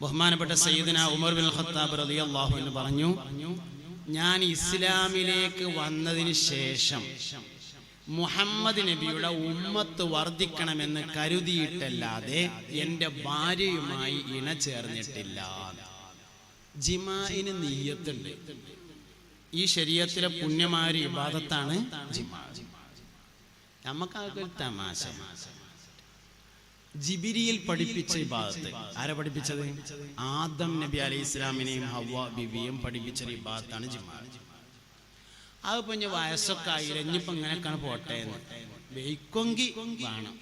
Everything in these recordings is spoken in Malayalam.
ബഹുമാനപ്പെട്ട സയ്യിദന ഉമർ ബിൻ ഖത്താബ് റതി അള്ളാഹു എന്ന് പറഞ്ഞു ഞാൻ ഇസ്ലാമിലേക്ക് വന്നതിന് ശേഷം മുഹമ്മദ് നബിയുടെ ഉമ്മത്ത് വർദ്ധിക്കണമെന്ന് കരുതിയിട്ടല്ലാതെ എന്റെ ഭാര്യയുമായി ഇണ ചേർന്നിട്ടില്ല ജിമായിന് നീയത്തുണ്ട്. ഈ ശരീരത്തിലെ പുണ്യമായ ഒരു ഇബാദത്താണ് ജിമാ. നമുക്കൊക്കെ ഒരു തമാശ. ജിബിരിയിൽ പഠിപ്പിച്ച ഇബാദത്ത്. ആരെ പഠിപ്പിച്ചത്? ആദം നബി അലൈഹി ഇസ്ലാമിനെയും ഹവ്വ ബിബിയും പഠിപ്പിച്ച വിഭാഗത്താണ് ജിമാ. അതിപ്പോ ഇനി വയസ്സൊക്കെ ആയില്ല? ഇനിയിപ്പോ ഇങ്ങനെയൊക്കെയാണ് പോട്ടെ എന്ന്. വെയ്ക്കൊങ്കി വേണം.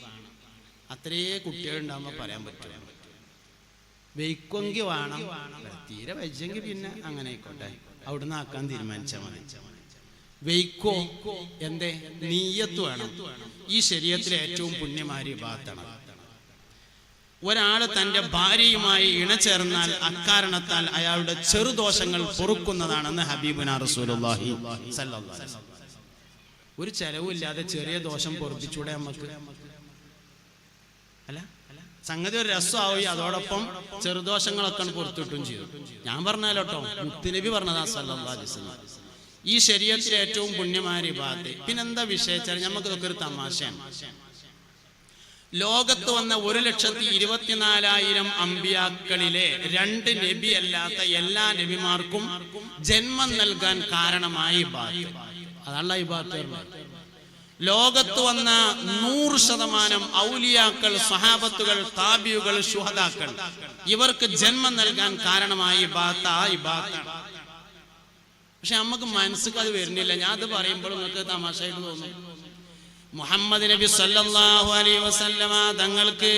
അത്രേ കുട്ടികളുണ്ടാകുമ്പോ പറയാൻ പറ്റില്ല വെയ്ക്കൊങ്കി വേണം. തീരെ വെച്ചെങ്കിൽ പിന്നെ അങ്ങനെ ആയിക്കോട്ടെ. അവിടുന്ന് ആക്കാൻ തീരുമാനിച്ചാൽ മതി. വെയ്ക്കോ? എന്തേ? നീയത്ത് വേണം. ഈ ശരീരത്തിലെ ഏറ്റവും പുണ്യമാരി ഭാഗത്താണ് ഒരാൾ തന്റെ ഭാര്യയുമായി ഇണചേർന്നാൽ അക്കാരണത്താൽ അയാളുടെ ചെറുദോഷങ്ങൾ പൊറുക്കുന്നതാണെന്ന് ഹബീബുന റസൂലുള്ളാഹി ഒരു ചെലവുമില്ലാതെ ചെറിയ ദോഷം പൊറുപ്പിച്ചൂടെ നമുക്ക് അല്ല? സംഗതി ഒരു രസമാവുകയും അതോടൊപ്പം ചെറുദോഷങ്ങളൊക്കെ പുറത്തിട്ടും ചെയ്തു. ഞാൻ പറഞ്ഞാലോട്ടോ മുത്തുനബി പറഞ്ഞതാ വസല്ലം. ഈ ശരീരത്തിലെ ഏറ്റവും പുണ്യമായ വിഭാഗത്തെ. പിന്നെന്താ വിഷയിച്ചാൽ നമുക്ക് ഇതൊക്കെ ഒരു തമാശയാണ്. ലോകത്ത് വന്ന ഒരു ലക്ഷത്തി ഇരുപത്തിനാലായിരം അമ്പിയാക്കളിലെ രണ്ട് നബി അല്ലാത്ത എല്ലാ നബിമാർക്കും ജന്മം നൽകാൻ കാരണമായി ബാത്ത്. ലോകത്ത് വന്ന നൂറ് ശതമാനം ഔലിയാക്കൾ സഹാബത്തുകൾ താബിയുകൾ ശുഹദാക്കൾ. ഇവർക്ക് ജന്മം നൽകാൻ കാരണമായി ബാത്ത. പക്ഷെ നമുക്ക് മനസ്സിക്ക് അത് വരുന്നില്ല. ഞാൻ അത് പറയുമ്പോൾ നിങ്ങൾക്ക് തമാശയായിട്ട് തോന്നും. മുഹമ്മദ് നബി സല്ലല്ലാഹു അലൈഹി വസല്ലമ തങ്ങൾക്ക്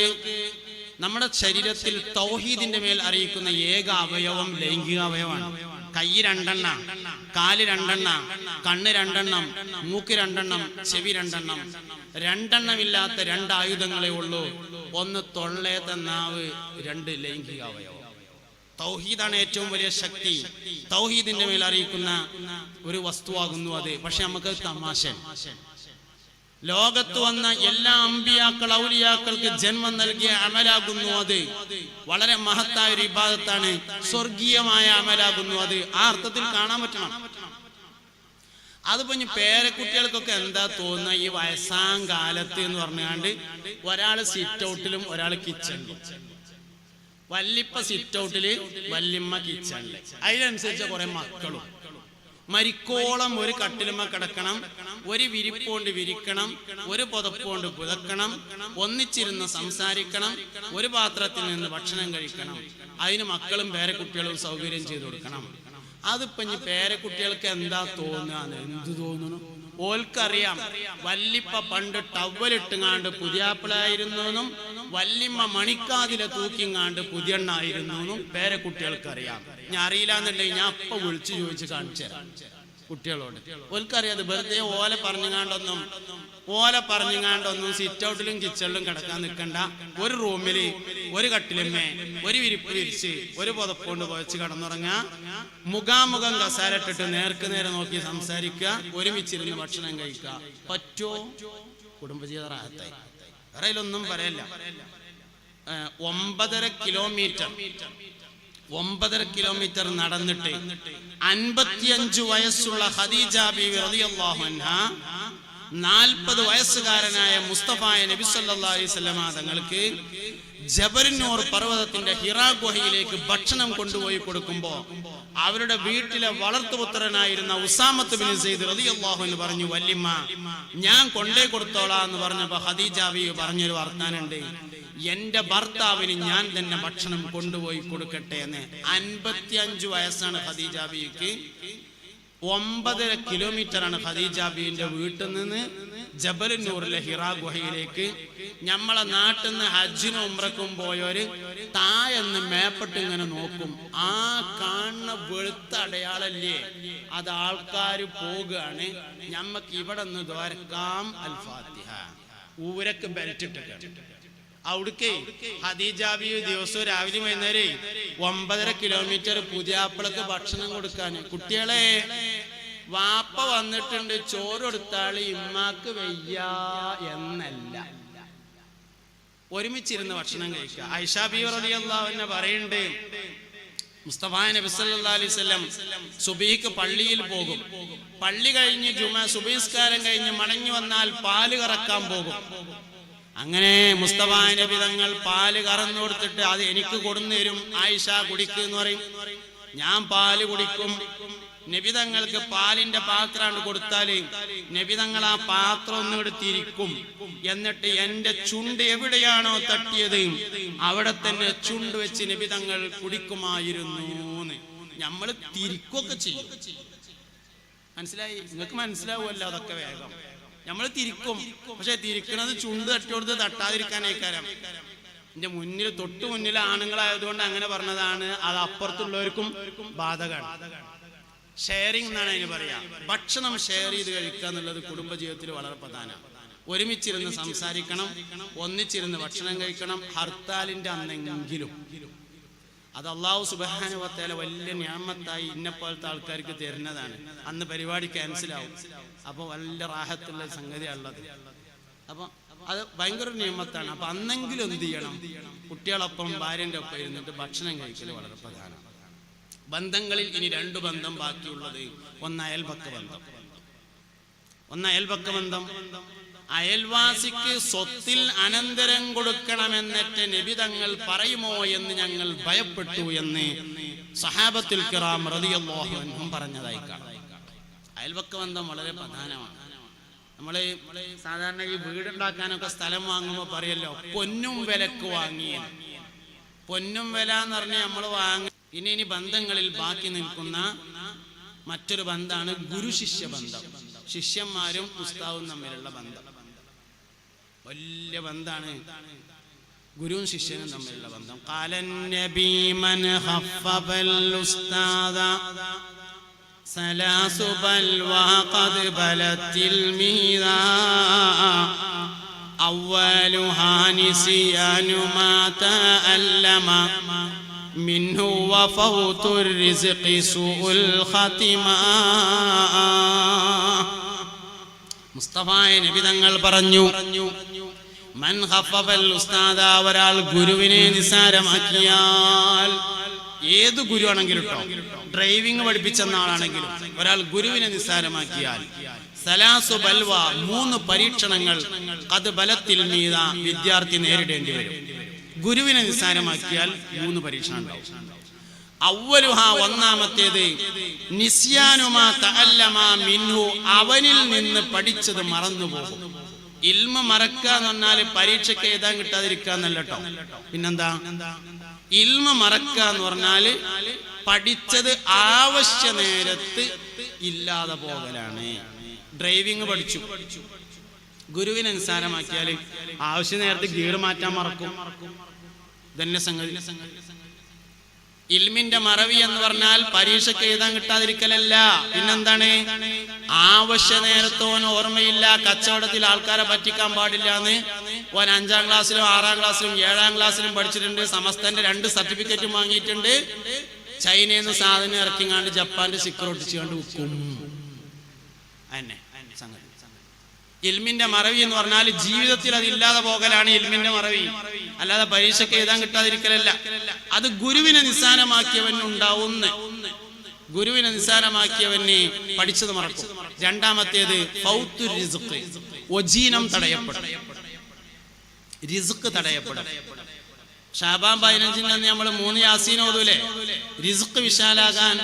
നമ്മുടെ ശരീരത്തിൽ തൗഹീദിന്റെ മേൽ അറിയിക്കുന്ന ഏക അവയവം ലൈംഗിക അവയവമാണ്. കൈ രണ്ടെണ്ണ കാൽ രണ്ടെണ്ണ കണ്ണ് രണ്ടെണ്ണം മൂക്ക് രണ്ടെണ്ണം ചെവി രണ്ടെണ്ണം. രണ്ടെണ്ണമില്ലാത്ത രണ്ട് ആയുധങ്ങളേ ഉള്ളൂ. ഒന്ന് തൊള്ളേത്ത നാവ് രണ്ട് ലൈംഗിക അവയവം. തൗഹീദാണ് ഏറ്റവും വലിയ ശക്തി. തൗഹീദിന്റെ മേൽ അറിയിക്കുന്ന ഒരു വസ്തുവാകുന്നു അത്. പക്ഷെ നമുക്ക് തമാശ ലോകത്ത് വന്ന എല്ലാ അമ്പിയാക്കൾ ഔലിയാക്കൾക്ക് ജന്മം നൽകിയ അമലാകുന്നു അത്. വളരെ മഹത്തായ ഒരു വിഭാഗത്താണ് സ്വർഗീയമായ അമലാകുന്നു അത്. ആ അർത്ഥത്തിൽ കാണാൻ പറ്റണം. അതിപ്പോ ഇനി പേരക്കുട്ടികൾക്കൊക്കെ എന്താ തോന്നുന്ന ഈ വയസ്സാം കാലത്ത് എന്ന് പറഞ്ഞാണ്ട് ഒരാൾ സിറ്റ് ഔട്ടിലും ഒരാൾ കിച്ചണിലും വല്ലിപ്പ സിറ്റ് ഔട്ടിൽ വല്ലിമ്മ കിച്ചണിൽ അതിനനുസരിച്ച കുറെ മക്കളും. മരിക്കോളം ഒരു കട്ടിലുമ കിടക്കണം ഒരു വിരിപ്പോണ്ട് വിരിക്കണം ഒരു പുതപ്പോണ്ട് പുതക്കണം ഒന്നിച്ചിരുന്ന് സംസാരിക്കണം ഒരു പാത്രത്തിൽ നിന്ന് ഭക്ഷണം കഴിക്കണം. അതിന് മക്കളും പേരക്കുട്ടികളും സൗകര്യം ചെയ്തു കൊടുക്കണം. അതിപ്പോ ഇനി പേരക്കുട്ടികൾക്ക് എന്താ തോന്നുക എന്ത് തോന്നുന്നു? ഓൽക്കറിയാം വല്ലിപ്പ പണ്ട് ടവലിട്ടുങ്ങാണ്ട് പുതിയാപ്പിളായിരുന്നു വല്ലിമ്മ മണിക്കാതിലെ തൂക്കിങ്ങാണ്ട് പുതിയണ്ണായിരുന്നു പേരക്കുട്ടികൾക്കറിയാം. ഞാൻ അറിയില്ല എന്നുണ്ടെങ്കിൽ ഞാൻ അപ്പൊ വിളിച്ചു ചോദിച്ച് കാണിച്ചു കുട്ടികളോട്. ഓൽക്കറിയാതെ വെറുതെ ഓല പറഞ്ഞുങ്ങാണ്ടൊന്നും ഓല പറഞ്ഞുങ്ങാണ്ടൊന്നും സിറ്റ് ഔട്ടിലും കിച്ചണിലും കിടക്കാൻ നിൽക്കണ്ട ഒരു റൂമിൽ ഒരു കട്ടിലുമേ ഒരു വിരിപ്പ് വിരിച്ച് ഒരു പുതപ്പുകൊണ്ട് പുതച്ച് കിടന്നുറങ്ങുക. മുഖാമുഖം കസാരട്ടിട്ട് നേർക്ക് നേരെ നോക്കി സംസാരിക്കുക. ഒരുമിച്ചിരുന്ന് ഭക്ഷണം കഴിക്കുക. പറ്റോ? കുടുംബജീവിത വേറെ ഒന്നും പറയല്ല. ഒമ്പതര കിലോമീറ്റർ ഒമ്പതര കിലോമീറ്റർ നടന്നിട്ട് അൻപത്തിയഞ്ചു വയസ്സുള്ള ഖദീജ റളിയല്ലാഹു നാൽപ്പത് വയസ്സുകാരനായ മുസ്തഫായ നബി അലൈഹി വസല്ലമ തങ്ങൾക്ക് ജബരിനൂർ പർവതത്തിന്റെ ഹിറാ ഗുഹയിലേക്ക് ഭക്ഷണം കൊണ്ടുപോയി കൊടുക്കുമ്പോ അവരുടെ വീട്ടിലെ വളർത്തുപുത്രനായിരുന്ന ഉസാമത്ത് ബിൻ സെയ്ദ് റളിയല്ലാഹു അൻഹു പറഞ്ഞു വല്യമ്മ ഞാൻ കൊണ്ടേ കൊടുത്തോളാം എന്ന് പറഞ്ഞപ്പോ ഖദീജ ബീവി പറഞ്ഞൊരു വർത്താനുണ്ട്. എന്റെ ഭർത്താവിന് ഞാൻ തന്നെ ഭക്ഷണം കൊണ്ടുപോയി കൊടുക്കട്ടെ എന്ന് അൻപത്തി അഞ്ചു വയസ്സാണ് ഖദീജ ബിക്ക് ഒമ്പതര കിലോമീറ്റർ ആണ് ഖദീജ ബീവിന്റെ വീട്ടിൽ നിന്ന് ജബലന്നൂറിലെ ഹിറ ഗുഹയിലേക്ക് നമ്മളെ നാട്ടിൽ നിന്ന് ഹജ്ജിനും ഉമ്രക്കും പോയവര് തായെന്ന് മേപ്പെട്ട് ഇങ്ങനെ നോക്കും. ആ കാണുന്ന വെളുത്ത അടയാളല്ലേ? അത് ആൾക്കാർ പോകുകയാണ് ഞമ്മക്ക് ഇവിടെ നിന്ന് ദ്വാരക്കാം അൽഫാത്തിഹ. ഊരക്ക് ബലറ്റിട്ട് അവിടുക്ക് ഹദീജാബി ദിവസവും രാവിലെ വൈകുന്നേരം ഒമ്പതര കിലോമീറ്റർ പുതിയാപ്പിളക്ക് ഭക്ഷണം കൊടുക്കാൻ. കുട്ടികളെ വാപ്പ വന്നിട്ടുണ്ട് ചോറ് കൊടുത്താൾ ഇമ്മാക്ക് വയ്യ എന്നല്ല. ഒരുമിച്ചിരുന്ന് ഭക്ഷണം കഴിക്കുക. ഐഷാ ബി റളിയല്ലാഹു അൻഹ പറയുന്നുണ്ട് മുസ്തഫ നബി അലൈഹി സുബഹിക്ക് പള്ളിയിൽ പോകും. പള്ളി കഴിഞ്ഞ് ജുമ സുബീസ്കാരം കഴിഞ്ഞ് മടങ്ങി വന്നാൽ പാൽ കറക്കാൻ പോകും. അങ്ങനെ മുസ്തഫ നബി തങ്ങൾ പാൽ കറന്നു കൊടുത്തിട്ട് അത് എനിക്ക് കൊടുന്നു തരും ആയിഷ കുടിക്ക് എന്ന് പറയും. ഞാൻ പാൽ കുടിക്കും. നബിതങ്ങൾക്ക് പാലിന്റെ പാത്രമാണ് കൊടുത്താൽ നബിതങ്ങൾ ആ പാത്രം ഒന്ന് എടുത്തിരിക്കും എന്നിട്ട് എന്റെ ചുണ്ട് എവിടെയാണോ തട്ടിയത്? അവിടെ തന്നെ ചുണ്ട് വെച്ച് നബിതങ്ങൾ കുടിക്കുമായിരുന്നു നമ്മൾ തിരിക്കൊക്കെ ചെയ്യും. മനസ്സിലായി? നിങ്ങൾക്ക് മനസ്സിലാവുമല്ലോ അതൊക്കെ വേഗം. നമ്മൾ തിരിക്കും. പക്ഷെ തിരിക്കുന്നത് ചുണ്ട് തട്ടി തട്ടിയോടുത്ത് തട്ടാതിരിക്കാനേക്കാരം. എന്റെ മുന്നിൽ തൊട്ടു മുന്നിൽ ആണുങ്ങളായതുകൊണ്ട് അങ്ങനെ പറഞ്ഞതാണ്. അത് അപ്പുറത്തുള്ളവർക്കും ബാധകമാണ്. ഷെയറിംഗ് എന്നാണ് അതിന് പറയാ. ഭക്ഷണം ഷെയർ ചെയ്ത് കഴിക്കുക എന്നുള്ളത് കുടുംബജീവിതത്തിൽ വളരെ പ്രധാനമാണ് ഒരുമിച്ചിരുന്ന് സംസാരിക്കണം ഒന്നിച്ചിരുന്ന് ഭക്ഷണം കഴിക്കണം ഹർത്താലിന്റെ അന്നെങ്കിലും. അത് അള്ളാഹു സുബാനുവത്തേല വലിയ ഞാമത്തായി ഇന്നപ്പോലത്തെ ആൾക്കാർക്ക് തരുന്നതാണ്. അന്ന് പരിപാടി ക്യാൻസൽ ആവും. അപ്പോൾ വലിയ റാഹത്തുള്ള സംഗതിയാണുള്ളത്. അപ്പൊ അത് ഭയങ്കര നിയമത്താണ് അപ്പൊ അന്നെങ്കിലും എന്ത് ചെയ്യണം? കുട്ടികളൊപ്പം ഭാര്യന്റെ ഒപ്പം ഇരുന്നിട്ട് ഭക്ഷണം കഴിക്കൽ വളരെ പ്രധാനമാണ് ബന്ധങ്ങളിൽ ഇനി രണ്ട് ബന്ധം ബാക്കിയുള്ളത് ഒന്ന് അയൽപക്ക ബന്ധം. ഒന്ന് അയൽപക്ക ബന്ധം. അയൽവാസിക്ക് സ്വത്തിൽ അനന്തരം കൊടുക്കണമെന്നിട്ട് നിബിതങ്ങൾ പറയുമോ എന്ന് ഞങ്ങൾ ഭയപ്പെട്ടു എന്ന് സഹാബത്തിൽ കിറാം റളിയല്ലാഹു അൻഹും പറഞ്ഞതായി കാണാം. അയൽപക്ക ബന്ധം വളരെ പ്രധാനമാണ്. നമ്മൾ സാധാരണ ഈ വീടുണ്ടാക്കാനൊക്കെ സ്ഥലം വാങ്ങുമ്പോൾ പറയല്ലോ പൊന്നും വിലക്ക് വാങ്ങിയ പൊന്നും വില എന്ന് പറഞ്ഞാൽ നമ്മൾ വാങ്ങ ഇനി ഇനി ബന്ധങ്ങളിൽ ബാക്കി നിൽക്കുന്ന മറ്റൊരു ബന്ധമാണ് ഗുരു ശിഷ്യ ബന്ധം ശിഷ്യന്മാരും ഉസ്താവും തമ്മിലുള്ള ബന്ധം വലിയ ബന്ധാണ് ഗുരുവും ശിഷ്യനും തമ്മിലുള്ള ബന്ധം കാലൻ നബി മൻ ഖഫഫൽ ഉസ്താദ سلاس بلوى قد بلت الميذا أولها نسيان ما تألم منه وفوت الرزق سوء الختمة മുസ്തഫായ നബി തങ്ങൾ പറഞ്ഞു മൻ ഖഫഫൽ ഉസ്താദ ഒരാൾ ഗുരുവിനെ നിസാരമാക്കിയാൽ ഏത് ഗുരു ആണെങ്കിലും കേട്ടോ ഡ്രൈവിംഗ് പഠിപ്പിച്ചെന്ന ആളാണെങ്കിലും ഒരാൾ ഗുരുവിനെ നിസ്സാരമാക്കിയാൽ സലാസു ബൽവ മൂന്ന് പരീക്ഷണങ്ങൾ അത് ബലത്തിൽ മീത വിദ്യാർത്ഥി നേരിടേണ്ടി വരും ഗുരുവിനെ നിസ്സാരമാക്കിയാൽ മൂന്ന് പരീക്ഷണം ഉണ്ടാവും ഒന്നാമത്തേത്. നിസ്യാനുമാ മിൻഹു. അവനിൽ നിന്ന് പഠിച്ചത് മറന്നുപോകും. ഇൽമ മറക്കുക എന്ന് പറഞ്ഞാൽ പരീക്ഷയ്ക്ക് എഴുതാൻ കിട്ടാതിരിക്കുക എന്നല്ല കേട്ടോ പിന്നെന്താ? ഇൽമ മറക്കുക എന്ന് പറഞ്ഞാൽ പഠിച്ചത് ആവശ്യ നേരത്ത് ഇല്ലാതെ പോകലാണ്. ഡ്രൈവിംഗ് പഠിച്ചു. ഗുരുവിനെ നിസ്സാരമാക്കിയാൽ ആവശ്യ നേരത്ത് ഗീർ മാറ്റാൻ മറക്കും. ഇതന്നെ സംഗതി. ഇൽമിന്റെ മറവി എന്ന് പറഞ്ഞാൽ പരീക്ഷയ്ക്ക് എഴുതാൻ കിട്ടാതിരിക്കലല്ല. പിന്നെന്താണ്? ആവശ്യ നേരത്തോൻ ഓർമ്മയില്ല കച്ചവടത്തിൽ ആൾക്കാരെ പറ്റിക്കാൻ പാടില്ല എന്ന് ഓൻ അഞ്ചാം ക്ലാസ്സിലും ആറാം ക്ലാസ്സിലും ഏഴാം ക്ലാസ്സിലും പഠിച്ചിട്ടുണ്ട്. സമസ്തന്റെ രണ്ട് സർട്ടിഫിക്കറ്റും വാങ്ങിയിട്ടുണ്ട്. ചൈനയിൽ നിന്ന് സാധനം ഇറക്കിങ്ങാണ്ട് ജപ്പാന്റെ സിക്കറൊട്ടിച്ചുകൊണ്ട് വിൽക്കും. അന്നെ സംഗതി. ഇൽമിന്റെ മറവി എന്ന് പറഞ്ഞാൽ ജീവിതത്തിൽ അത് ഇല്ലാതെ പോകലാണ് ഇൽമിന്റെ മറവി. അല്ലാതെ പരീക്ഷയ്ക്ക് എഴുതാൻ കിട്ടാതിരിക്കലല്ല. അത് ഗുരുവിനെ നിസ്സാരമാക്കിയവൻ ഉണ്ടാവുന്ന. ഗുരുവിനെ നിസ്സാരമാക്കിയവന് പഠിച്ചത് മറക്കും. രണ്ടാമത്തേത് ഒജീനം തടയപ്പെടും. റിസുക്ക് തടയപ്പെടും. ഷാബാൻ പതിനഞ്ചിന് നമ്മൾ മൂന്ന് യാസീൻ ഓതൂലേ? റിസുക്ക് വിശാലാകാൻ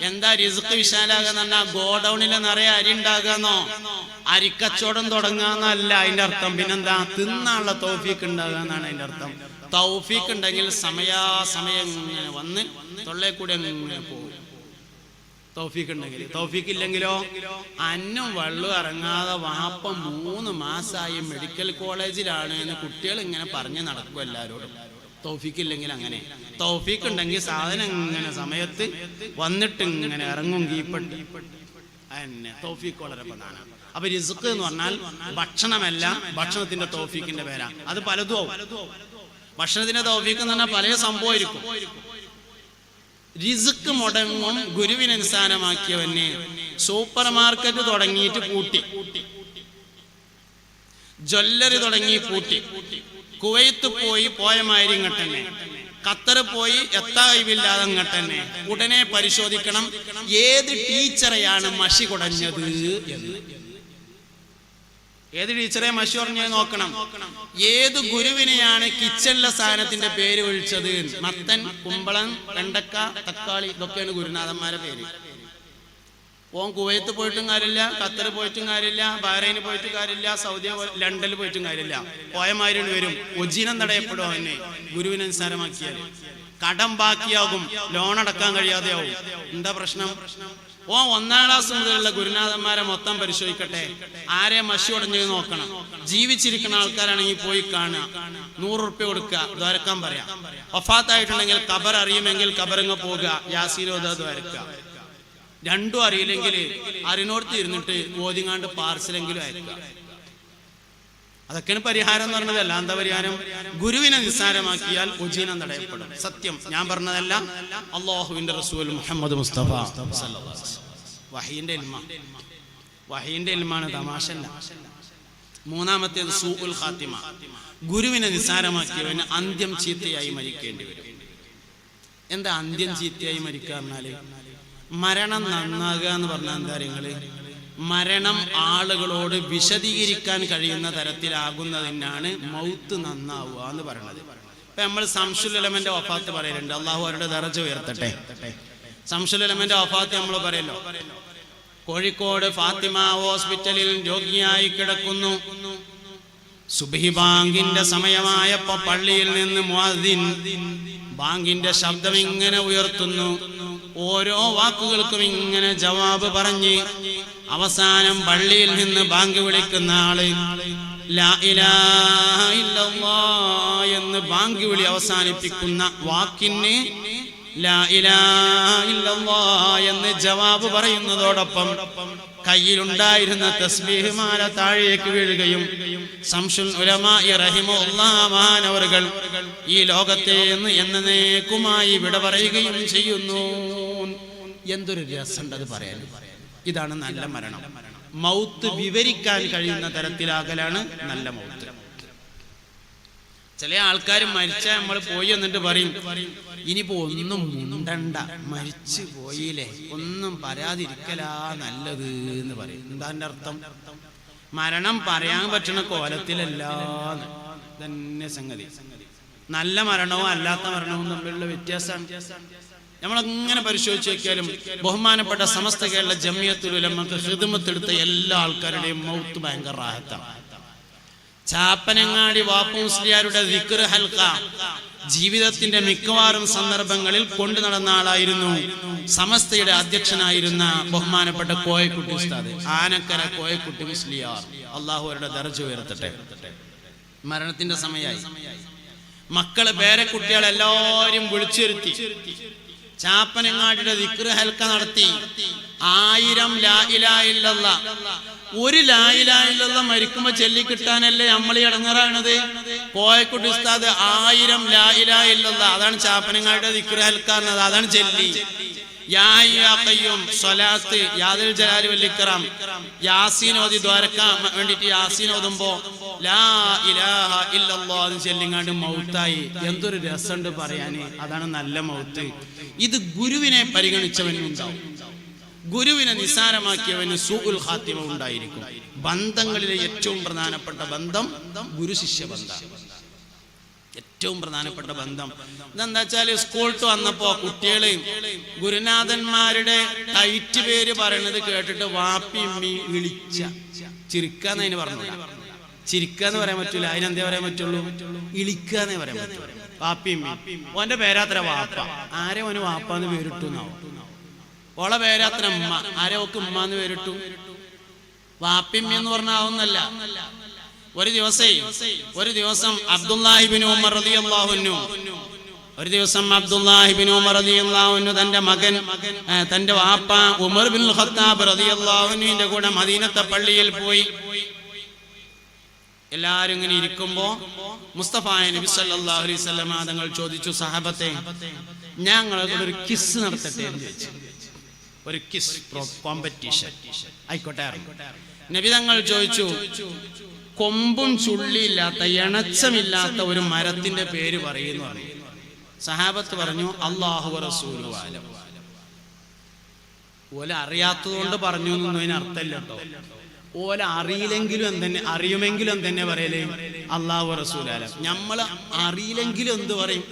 എന്താ റിസ്ക് വിശാലാകാൻ പറഞ്ഞാൽ ഗോഡൌണിൽ നിറയെ അരി ഉണ്ടാകാന്നോ? അരിക്കച്ചവടം തുടങ്ങാന്നല്ല അതിന്റെ അർത്ഥം. പിന്നെന്താ? തിന്നാനുള്ള തൗഫീക്ക് ഉണ്ടാകുക എന്നാണ് അതിന്റെ അർത്ഥം. തൗഫീക്ക് ഉണ്ടെങ്കിൽ സമയാസമയം ഇങ്ങനെ വന്ന് തൊള്ളേ കൂടി അങ്ങനെ പോകും. തൗഫീക്ക് ഉണ്ടെങ്കിൽ. തൗഫീക്ക് ഇല്ലെങ്കിലോ? അന്നും വെള്ളം ഇറങ്ങാതെ വാപ്പ മൂന്ന് മാസമായി മെഡിക്കൽ കോളേജിലാണ് എന്ന് കുട്ടികൾ ഇങ്ങനെ പറഞ്ഞ് നടക്കും എല്ലാവരോടും തൗഫീക്ക് ഇല്ലെങ്കിൽ അങ്ങനെ. തൗഫീക്ക് ഉണ്ടെങ്കിൽ സാധനം ഇങ്ങനെ സമയത്ത് വന്നിട്ട് ഇങ്ങനെ ഇറങ്ങും കീപ്പെട്ട്. തന്നെ തൗഫീക്ക് വളരെ പ്രധാനമാണ് അപ്പൊ റിസുക്ക് എന്ന് പറഞ്ഞാൽ ഭക്ഷണമല്ല ഭക്ഷണത്തിന്റെ തൗഫീക്കിന്റെ പേരാ. അത് പലതും ആവും. ഭക്ഷണത്തിന്റെ തൗഫീക്ക് എന്ന് പറഞ്ഞാൽ പല സംഭവമായിരിക്കും. റിസുക്ക് മുടങ്ങും ഗുരുവിനെ നിസ്സാരമാക്കിയവന് സൂപ്പർ മാർക്കറ്റ് തുടങ്ങിയിട്ട് പൂട്ടി ജ്വല്ലറി തുടങ്ങി പൂട്ടി കുവൈത്ത് പോയി പോയ മാതിരി ഇങ്ങോട്ടന്നെ ഖത്തർ പോയി എത്താ അങ്ങോട്ട് തന്നെ. ഉടനെ പരിശോധിക്കണം ഏത് ടീച്ചറെയാണ് മഷി കുടഞ്ഞത് എന്ന്. ഏത് ടീച്ചറെ മഷി പറഞ്ഞത് നോക്കണം. ഏത് ഗുരുവിനെയാണ് കിച്ചണിലെ സാധനത്തിന്റെ പേര് വിളിച്ചത് മത്തൻ കുമ്പളം വെണ്ടക്ക തക്കാളി ഇതൊക്കെയാണ് ഗുരുനാഥന്മാരെ പേര്. ഓൻ കുവൈത്ത് പോയിട്ടും കാര്യമില്ല ഖത്തർ പോയിട്ടും കാര്യമില്ല ബഹ്റൈന് പോയിട്ടും കാര്യമില്ല സൗദി ലണ്ടനിൽ പോയിട്ടും കാര്യമില്ല. പോയ മാതിരി വരും ഒജീനം തടയപ്പെടും അവനെ. ഗുരുവിനെ നിസ്സാരമാക്കിയാൽ. കടം ബാക്കിയാകും. ലോൺ അടക്കാൻ കഴിയാതെയാവും. എന്താ പ്രശ്നം? ഓ ഒന്നാം ക്ലാസ് മുതലുള്ള ഗുരുനാഥന്മാരെ മൊത്തം പരിശോധിക്കട്ടെ. ആരെ മഷി ഉടഞ്ഞത് നോക്കണം. ജീവിച്ചിരിക്കുന്ന ആൾക്കാരാണെങ്കിൽ പോയി കാണുക. നൂറ് റുപ്യ കൊടുക്കുക. ദ്വാരക്കാൻ പറയാം. ഒഫാത്തായിട്ടുണ്ടെങ്കിൽ കബർ അറിയുമെങ്കിൽ കബറിങ്ങ് പോകുക യാസീനോദ ദ്വാരക്കുക രണ്ടും അറിയില്ലെങ്കിൽ അറിനോടത്ത് ഇരുന്നിട്ട് ഓതിങ്ങാണ്ട് പാർസലെങ്കിലും അയക്കുക. അതൊക്കെയാണ് പരിഹാരം എന്ന് പറഞ്ഞത്. എന്താ പരിഹാരം? ഗുരുവിനെ നിസ്സാരമാക്കിയാൽ ഉജീനം തടയപ്പെടും. സത്യം. ഞാൻ പറഞ്ഞതല്ല അള്ളാഹുവിന്റെ റസൂൽ മുഹമ്മദ് മുസ്തഫ. വഹീന്റെ വഹീന്റെ ഇൽമാണ് തമാശ മൂന്നാമത്തേത് സൂഉൽ ഖാത്തിമ. ഗുരുവിനെ നിസ്സാരമാക്കിയവന് അന്ത്യം ചീത്തയായി മരിക്കേണ്ടി വരും. എന്താ അന്ത്യം ചീത്തയായി മരിക്കുക പറഞ്ഞാൽ? മരണം നന്നാകുക എന്ന് പറഞ്ഞാൽ എന്താ നിങ്ങൾ മരണം ആളുകളോട് വിശദീകരിക്കാൻ കഴിയുന്ന തരത്തിലാകുന്നതിനാണ് മൗത്ത് നന്നാവുക എന്ന് പറയുന്നത്. ഇപ്പൊ നമ്മൾ സംശുലമന്റെ ഒഫാത്ത് പറയലുണ്ട്. അള്ളാഹു അവരുടെ ദറജ ഉയർത്തട്ടെ. സംശുലമന്റെ ഒഫാത്ത് നമ്മൾ പറയല്ലോ. കോഴിക്കോട് ഫാത്തിമ ഹോസ്പിറ്റലിൽ രോഗിയായി കിടക്കുന്നു. സുബഹി ബാങ്കിന്റെ സമയമായപ്പോ പള്ളിയിൽ നിന്ന് ബാങ്കിന്റെ ശബ്ദം ഇങ്ങനെ ഉയർത്തുന്നു. ഓരോ വാക്കുകൾക്കും ഇങ്ങനെ ജവാബ് പറഞ്ഞ് അവസാനം പള്ളിയിൽ നിന്ന് ബാങ്ക് വിളിക്കുന്ന ആൾ എന്ന് ബാങ്ക് വിളി അവസാനിപ്പിക്കുന്ന വാക്കിന് എന്ന് ജവാബ് പറയുന്നതോടൊപ്പം കയ്യിലുണ്ടായിരുന്ന തസ്ബീഹ് മാല താഴേക്ക് വീഴുകയും സംശുൽ ഉലമായി റഹിമുല്ലാഹ് മഹാനവറുകൾ ഈ ലോകത്തെ എന്ന് എന്നേക്കുമായി വിട പറയുകയും ചെയ്യുന്നു. എന്തൊരു രസമുണ്ട് അത് പറയാൻ. ഇതാണ് നല്ല മരണം. മൗത്ത് വിവരിക്കാൻ കഴിയുന്ന തരത്തിലാകലാണ് നല്ല മൗത്ത്. ചില ആൾക്കാർ മരിച്ച നമ്മൾ പോയി എന്നിട്ട് പറയും ഇനിയിപ്പോ ഒന്നും മുണ്ടണ്ട മരിച്ചു പോയില്ലേ ഒന്നും പറയാതിരിക്കലാ നല്ലത് എന്ന് പറയും. എന്താ അർത്ഥം? മരണം പറയാൻ പറ്റുന്ന കോലത്തിലല്ല തന്നെ സംഗതി. നല്ല മരണവും അല്ലാത്ത മരണവും തമ്മിലുള്ള വ്യത്യാസം. നമ്മളങ്ങനെ പരിശോധിച്ച് നോക്കിയാലും ബഹുമാനപ്പെട്ട സമസ്ത കേരള ജമിയത്തുലമക്ക് ഹൃദമത്തെടുത്ത എല്ലാ ആൾക്കാരുടെയും മൗത്ത് ഭയങ്കര റാഹത്താണ്. ചാപ്പനങ്ങാടി വാപ്പുസ്ലിയാരുടെ ദിക്ർ ഹൽക്ക. ജീവിതത്തിന്റെ മിക്കവാറും സന്ദർഭങ്ങളിൽ കൊണ്ടു നടന്ന ആളായിരുന്നു. സമസ്തയുടെ അധ്യക്ഷനായിരുന്ന ബഹുമാനപ്പെട്ട കോയക്കുട്ടി ഉസ്താദ്. ആനക്കര കോയക്കുട്ടി മുസ്ലിയാർ. അള്ളാഹു അവരുടെ ദർജ ഉയർത്തട്ടെ. മരണത്തിന്റെ സമയമായി മക്കൾ പേരക്കുട്ടികളെ എല്ലാവരും വിളിച്ചിരുത്തി. ചാപ്പനങ്ങാടിയുടെ ദിക്ർ ഹൽക്ക നടത്തി. ആയിരം ലാ ഒരു ലായിലായിലുള്ള മരിക്കുമ്പോ ചൊല്ലി കിട്ടാനല്ലേ നമ്മൾ ഇടങ്ങറാണത് കോയക്കുട്ടി ഉസ്താദ് ആയിരം ലായിലായില്ല അതാണ് ചാപ്പനങ്ങളുടെ ദിക്ർ ഹൽക്കാർന്നത് അതാണ് ചെല്ലി. യാസീൻ യാസീൻ ലാ ഇലാഹ മൗത്തായി. എന്തൊരു രസമുണ്ട് പറയാന്. അതാണ് നല്ല മൗത്ത്. ഇത് ഗുരുവിനെ പരിഗണിച്ചവനുണ്ടാവും. ഗുരുവിനെ നിസാരമാക്കിയവന് സൂഹുൽ ഖാത്തിമ ഉണ്ടായിരിക്കും. ബന്ധങ്ങളിലെ ഏറ്റവും പ്രധാനപ്പെട്ട ബന്ധം ഗുരു ശിഷ്യ ബന്ധം ഏറ്റവും പ്രധാനപ്പെട്ട ബന്ധം. ഇതെന്താ വെച്ചാൽ ടു വന്നപ്പോ കുട്ടികളെ ഗുരുനാഥന്മാരുടെ ടൈറ്റ് പേര് പറയണത് കേട്ടിട്ട് വാപ്പി ഉമ്മി വിളിച്ച. ചിരിക്കാന്നതിന് പറഞ്ഞു ചിരിക്കാന്ന് പറയാൻ പറ്റൂല. അതിനെന്തേ പറയാൻ പറ്റുള്ളൂ? ഇളിക്കാന്നേ പറയാൻ പറ്റുള്ളൂ വാപ്പി ഉമ്മി. ഓന്റെ പേരാത്ര വാപ്പ. ആരെ ഓന് വാപ്പാന്ന് പേരിട്ടു ഓളെ പേരാത്ര അമ്മ ആരെ ഓക്ക് ഉമ്മ എന്ന് പേരിട്ടു? വാപ്പിമ്മ എന്ന് പറഞ്ഞാൽ ആവുന്നല്ല ഒരു ദിവസേ ഒരു ദിവസം അബ്ദുല്ലാഹിബിൻ ഉമർ റളിയല്ലാഹുവിനു ഒരു ദിവസം അബ്ദുല്ലാഹിബിൻ ഉമർ റളിയല്ലാഹുവിനു തന്റെ മകൻ തന്റെ വാപ്പ ഉമർ ബിൻ ഖത്താബ് റളിയല്ലാഹുന്നുവിന്റെ കൂടെ മദീനത്തെ പള്ളിയിൽ പോയി. എല്ലാരും ഇങ്ങനെ ഇരിക്കുമ്പോ മുസ്തഫായ നബി സല്ലല്ലാഹു അലൈഹി വസല്ലം തങ്ങൾ ചോദിച്ചു സഹാബത്തെ ഞങ്ങളെ കൂടെ ഒരു കിസ് നടത്തട്ടെ? എന്ന് ചോദിച്ചു. ഒരു കിസ് കോമ്പറ്റീഷൻ ആയിക്കോട്ടെ നബിതങ്ങൾ ചോദിച്ചു കൊമ്പും ചുള്ളിയില്ലാത്ത ഇണച്ചമില്ലാത്ത ഒരു മരത്തിന്റെ പേര് പറയുന്നു സഹാബത്ത് പറഞ്ഞു അള്ളാഹു റസൂലു ആലം. ഓല അറിയാത്തത് കൊണ്ട് പറഞ്ഞു എന്നൊന്നും അതിന് അർത്ഥമില്ല കേട്ടോ. ഓല അറിയില്ലെങ്കിലും എന്തെന്നെ അറിയുമെങ്കിലും എന്തെന്നെ പറയലേ? അള്ളാഹു റസൂലാലം നമ്മൾ അറിയില്ലെങ്കിലും എന്ത് പറയും?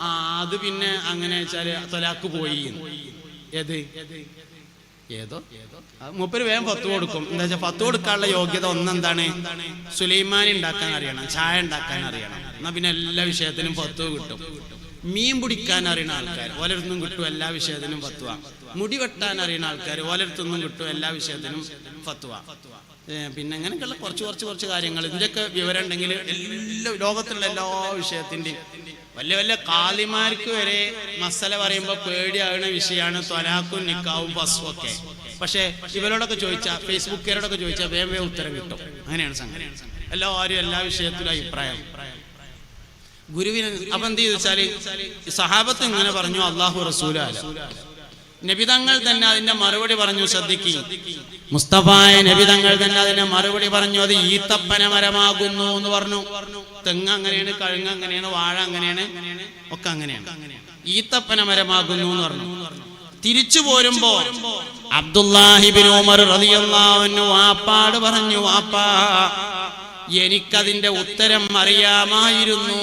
ആ അത് പിന്നെ അങ്ങനെ വെച്ചാൽ തൊലാക്ക് പോയി. ഏത്? ഏതോ? മൂപ്പര് വേഗം പത്ത് കൊടുക്കും. എന്താ വെച്ചാൽ പത്ത് കൊടുക്കാനുള്ള യോഗ്യത ഒന്നെന്താണ്? സുലൈമാനി ഉണ്ടാക്കാൻ അറിയണം ചായ ഉണ്ടാക്കാൻ അറിയണം. എന്നാ പിന്നെ എല്ലാ വിഷയത്തിനും പത്ത് കിട്ടും. മീൻ പിടിക്കാൻ അറിയുന്ന ആൾക്കാർ ഓലടുത്തുനിന്നും കിട്ടും എല്ലാ വിഷയത്തിനും പത്തുവ മുടി വെട്ടാൻ അറിയുന്ന ആൾക്കാർ ഓലടുത്തുനിന്നും കിട്ടും എല്ലാ വിഷയത്തിനും പത്തുവ പിന്നെ അങ്ങനെയൊക്കെയുള്ള കുറച്ച് കുറച്ച് കുറച്ച് കാര്യങ്ങൾ. ഇതിന്റെയൊക്കെ വിവരം ഉണ്ടെങ്കിൽ എല്ലാ ലോകത്തിലുള്ള എല്ലാ വിഷയത്തിന്റെയും വലിയ വലിയ കാലിമാർക്ക് വരെ മസല പറയുമ്പോൾ പേടിയാകുന്ന വിഷയമാണ് തൊലാക്കും നിക്കാവും ബസ്സും ഒക്കെ പക്ഷേ ഇവരോടൊക്കെ ചോദിച്ചാൽ ഫേസ്ബുക്കുകാരോടൊക്കെ ചോദിച്ചാൽ വേഗം വേഗം ഉത്തരം കിട്ടും. അങ്ങനെയാണ് സംഗതി. എല്ലാവരും എല്ലാ വിഷയത്തിലും അഭിപ്രായം. ഗുരുവിന് അപ്പൊ എന്ത് ചോദിച്ചാൽ സഹാബത്ത് ഇങ്ങനെ പറഞ്ഞു അള്ളാഹു റസൂലാല നബിതങ്ങൾ തന്നെ അതിന്റെ മറുപടി പറഞ്ഞു ശ്രദ്ധിക്കി. മുസ്തഫായ നബിതങ്ങൾ തന്നെ അതിന്റെ മറുപടി പറഞ്ഞു അത് ഈത്തപ്പന മരമാകുന്നു എന്ന് പറഞ്ഞു. തെങ്ങ് അങ്ങനെയാണ് കഴുങ്ങ് അങ്ങനെയാണ് വാഴ അങ്ങനെയാണ് ഒക്കെ അങ്ങനെയാണ്. ഈത്തപ്പന മരമാകുന്നു എന്ന് പറഞ്ഞു. തിരിച്ചു പോരുമ്പോ അബ്ദുല്ലാഹിബിൻ ഉമർ വാപ്പാട് പറഞ്ഞു വാപ്പാ എനിക്കതിന്റെ ഉത്തരം അറിയാമായിരുന്നു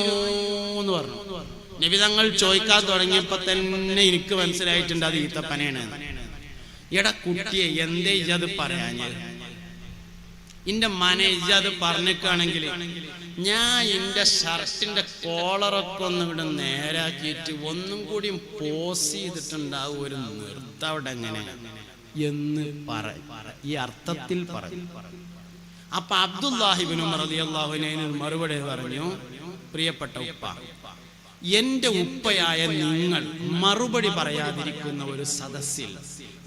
എന്ന് പറഞ്ഞു. നബി തങ്ങൾ ചോദിക്കാൻ തുടങ്ങിയപ്പോ തന്നെ എനിക്ക് മനസ്സിലായിട്ടുണ്ട് അത് ഈത്തപ്പനയാണ്. എടാ കുട്ടിയെ എന്തേ ഇജത് പറയാഞ്ഞത് ഇന്റെ മനെ ഇജത് പറഞ്ഞിക്കാണെങ്കിൽ ഞാൻ എന്റെ ഷർട്ടിന്റെ കോളറൊക്കെ ഒന്ന് ഇവിടെ നേരാക്കിയിട്ട് ഒന്നും കൂടി പോസ് ചെയ്തിട്ടുണ്ടാവും ഒരു നിർത്തം അവിടെ എങ്ങനെ? എന്ന് പറ ഈ അർത്ഥത്തിൽ പറഞ്ഞു അപ്പൊ അബ്ദുല്ലാഹിബിനും മറുപടി പറഞ്ഞു പ്രിയപ്പെട്ട ഉപ്പ എന്റെ ഉപ്പയായ നിങ്ങൾ മറുപടി പറയാതിരിക്കുന്ന ഒരു സദസ്സിൽ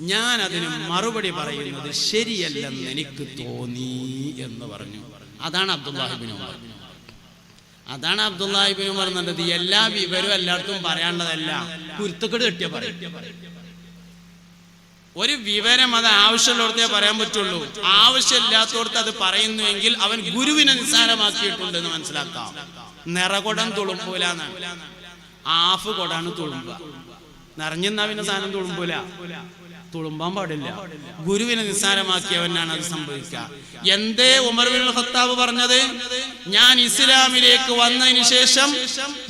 ഞാൻ അതിന് മറുപടി പറയുന്നത് ശരിയല്ലെന്ന് എനിക്ക് തോന്നി എന്ന് പറഞ്ഞു. അതാണ് അബ്ദുല്ലാഹിബിൻ ഉമർ. അതാണ് ഉമർ എന്നുള്ളത് എല്ലാ വിവരവും എല്ലായിടത്തും പറയാനുള്ളതല്ല കുരുത്തക്കെട് കെട്ടിയ പറയും. ഒരു വിവരം അത് ആവശ്യമുള്ളവർത്തേ പറയാൻ പറ്റുള്ളൂ. ആവശ്യമില്ലാത്തടത്ത് അത് പറയുന്നുവെങ്കിൽ അവൻ ഗുരുവിനെ നിസ്സാരമാക്കിയിട്ടുണ്ടെന്ന് മനസ്സിലാക്കാം. നിറകൊടം തുളുമ്പൂല ആഫ് കൊടാണ് തുളുമ്പ നിറഞ്ഞെന്നാ പിന്നെ സാധനം തുളുമ്പൂല. തുളുമ്പാൻ പാടില്ല. ഗുരുവിനെ നിസ്സാരമാക്കിയവനാണ് അത് സംഭവിക്കുക. എന്തേ ഉമർ ബിൻ ഖത്താബ് പറഞ്ഞത്? ഞാൻ ഇസ്ലാമിലേക്ക് വന്നതിന് ശേഷം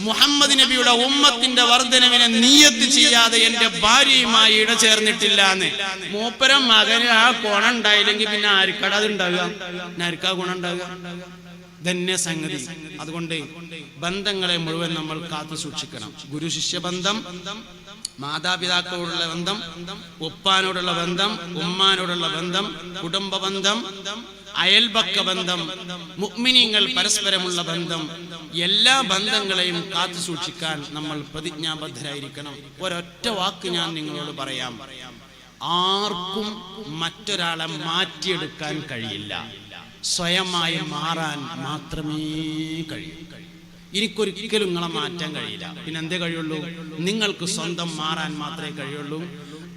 മുഹമ്മദ് നബിയുടെ ഉമ്മത്തിന്റെ വർധനവിനെ നീയത്ത് ചെയ്യാതെ എന്റെ ഭാര്യയുമായി ഇടചേർന്നിട്ടില്ല എന്ന്. മൂപ്പരം മകന് ആ ഗുണം ഉണ്ടായില്ലെങ്കിൽ പിന്നെ ആർക്കട അത് ഉണ്ടാവുക? ആർക്കാ ഗുണം ധന്യ സംഗതി. അതുകൊണ്ട് ബന്ധങ്ങളെ മുഴുവൻ നമ്മൾ കാത്തു സൂക്ഷിക്കണം. ഗുരു ശിഷ്യ ബന്ധം മാതാപിതാക്കളോടുള്ള ബന്ധം ഉപ്പാനോടുള്ള ബന്ധം ഉമ്മാനോടുള്ള ബന്ധം കുടുംബ ബന്ധം അയൽപക്ക ബന്ധം മുഗ്മിനിങ്ങൾ പരസ്പരമുള്ള ബന്ധം എല്ലാ ബന്ധങ്ങളെയും കാത്തു സൂക്ഷിക്കാൻ നമ്മൾ പ്രതിജ്ഞാബദ്ധരായിരിക്കണം. ഒരൊറ്റ വാക്ക് ഞാൻ നിങ്ങളോട് പറയാം. ആർക്കും മറ്റൊരാളെ മാറ്റിയെടുക്കാൻ കഴിയില്ല. സ്വയമായി മാറാൻ മാത്രമേ കഴിയൂ. എനിക്കൊരിക്കലും നിങ്ങളെ മാറ്റാൻ കഴിയില്ല. പിന്നെ എന്തേ കഴിയുള്ളൂ? നിങ്ങൾക്ക് സ്വന്തം മാറാൻ മാത്രമേ കഴിയുള്ളൂ.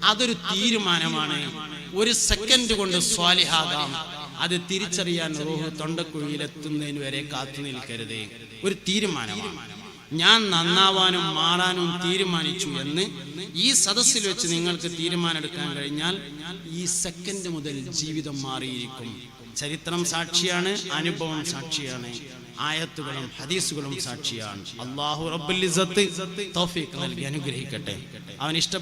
അതൊരു തീരുമാനമാണ്. ഒരു സെക്കൻഡ് കൊണ്ട് സ്വാലിഹാകാം. അത് തിരിച്ചറിയാൻ റോഹ് തൊണ്ടക്കുഴിയിലെത്തുന്നതിന് വരെ കാത്തു നിൽക്കരുതേ. ഒരു തീരുമാനമാണ്. ഞാൻ നന്നാവാനും മാറാനും തീരുമാനിച്ചു എന്ന് ഈ സദസ്സിൽ വെച്ച് നിങ്ങൾക്ക് തീരുമാനമെടുക്കാൻ കഴിഞ്ഞാൽ ഈ സെക്കൻഡ് മുതൽ ജീവിതം മാറിയിരിക്കും. ചരിത്രം സാക്ഷിയാണ് അനുഭവം സാക്ഷിയാണ് ആയത്തുകളും ഹദീസുകളും സാക്ഷിയാണ്. അള്ളാഹു റബ്ബുൽ നൽകി അനുഗ്രഹിക്കട്ടെ. അവൻ ഇഷ്ട